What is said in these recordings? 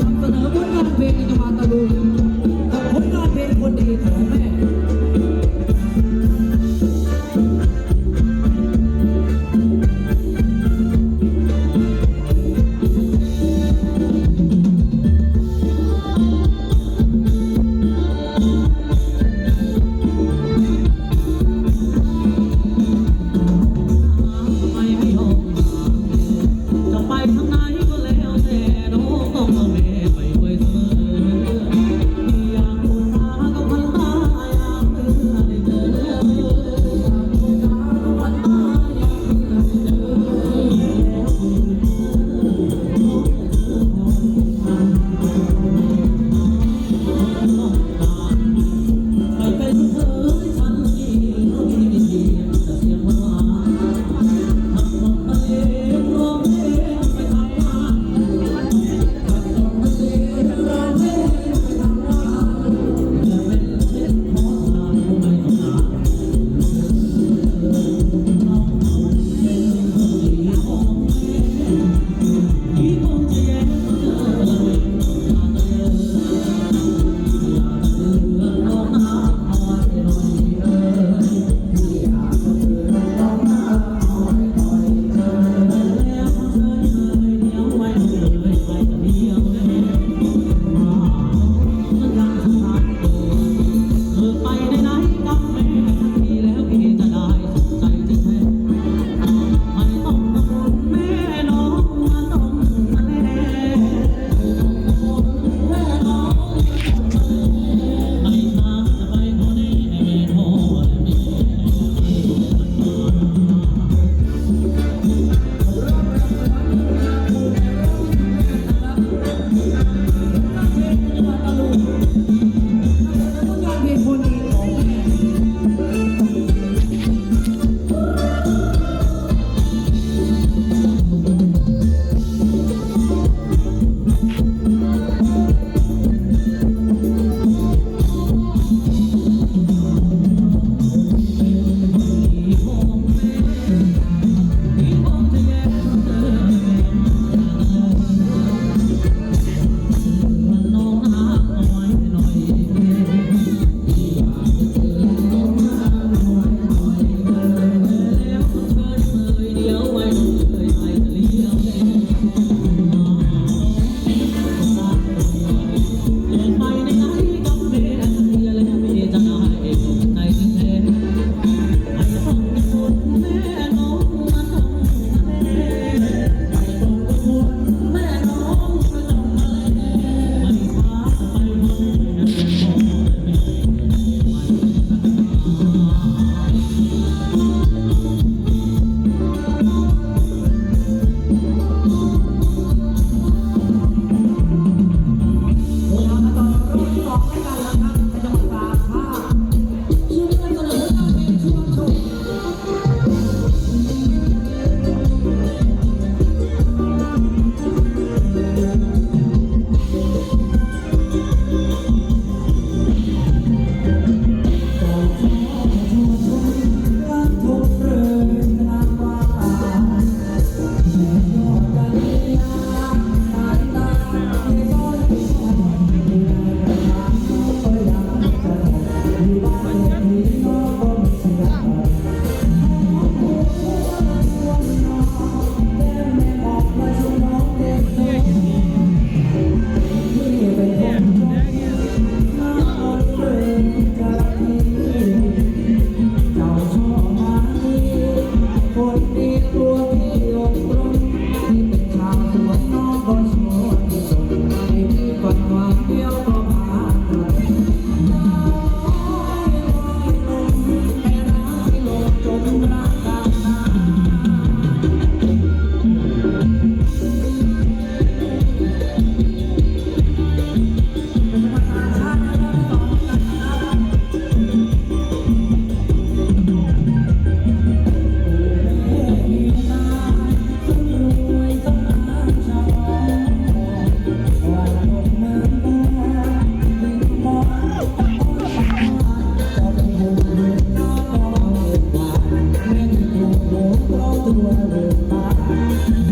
นำเสนอผลงานเพลงจัวัดต ตัวเดินมา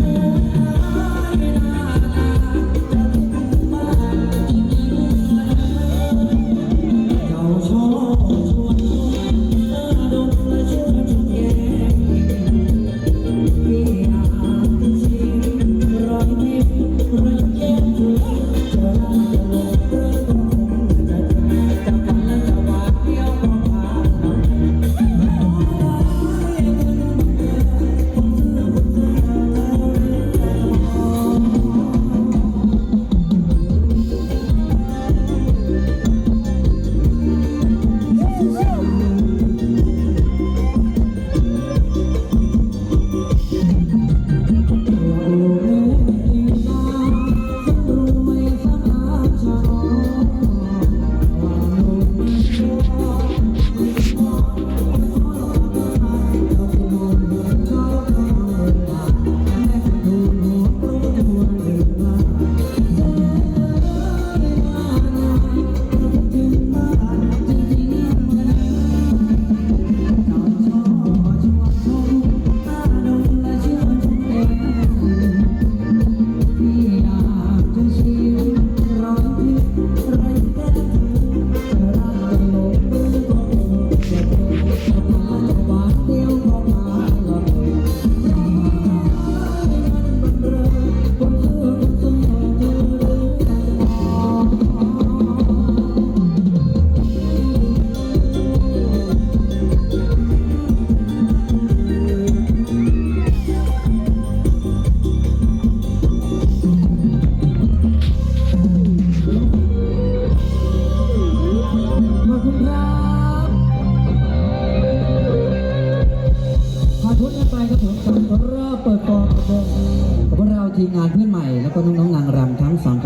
ีงานเพื่อนใหม่แล้วก็น้องๆนางรำทั้งสอง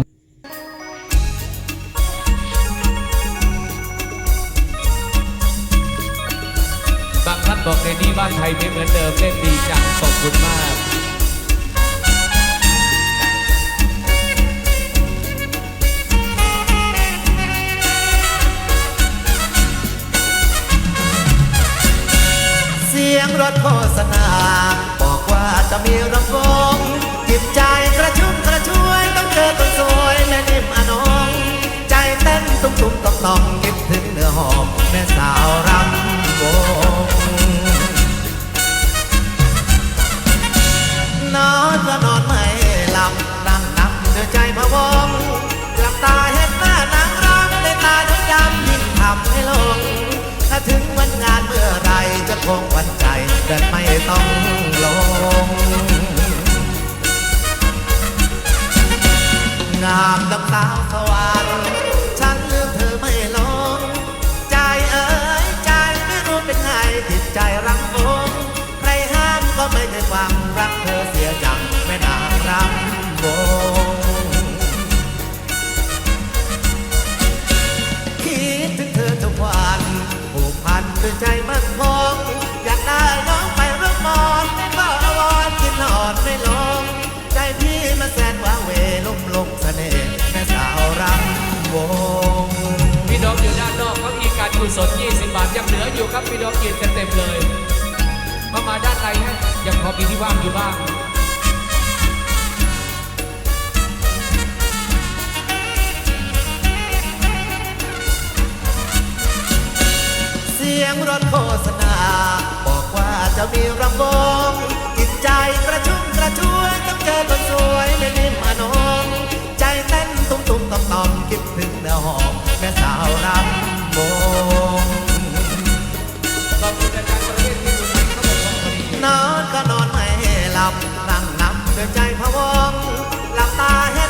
บางท่านบอกในนี้บ้านไทยไม่เหมือนเดิมเล่นดีจังขอบคุณมากเสียงรถโฆษณา มแม่สาวรำวง ใจมั่นคงอยากได้น้องไปรับมอนก็อวอนกินนอดไม่ลงใจพี่มาแสนว้าเวลุ่มลงเสน่ห์แม่สาวรำวงพี่น้องอยู่ด้านนอกเขาอีการกุศล20 บาทยังเหลืออยู่ครับพี่น้องกินกันเต็มเลยมามาด้านในฮะยังพอมีที่ว่างอยู่บ้าง ยงรถโฆษณา บอกว่าจะมีรำวงจิตใจกระชุ่มกระชวยต้องเจอคนสวยไม่นิ่มอานองใจเต้นตุ้มตุ้มต่อมต่อมคิดถึงเนื้อหอมแม่สาวรำวงนอนก็นอนไม่หลับนั่งนับเด้วยใจพะวงหลับตาแห้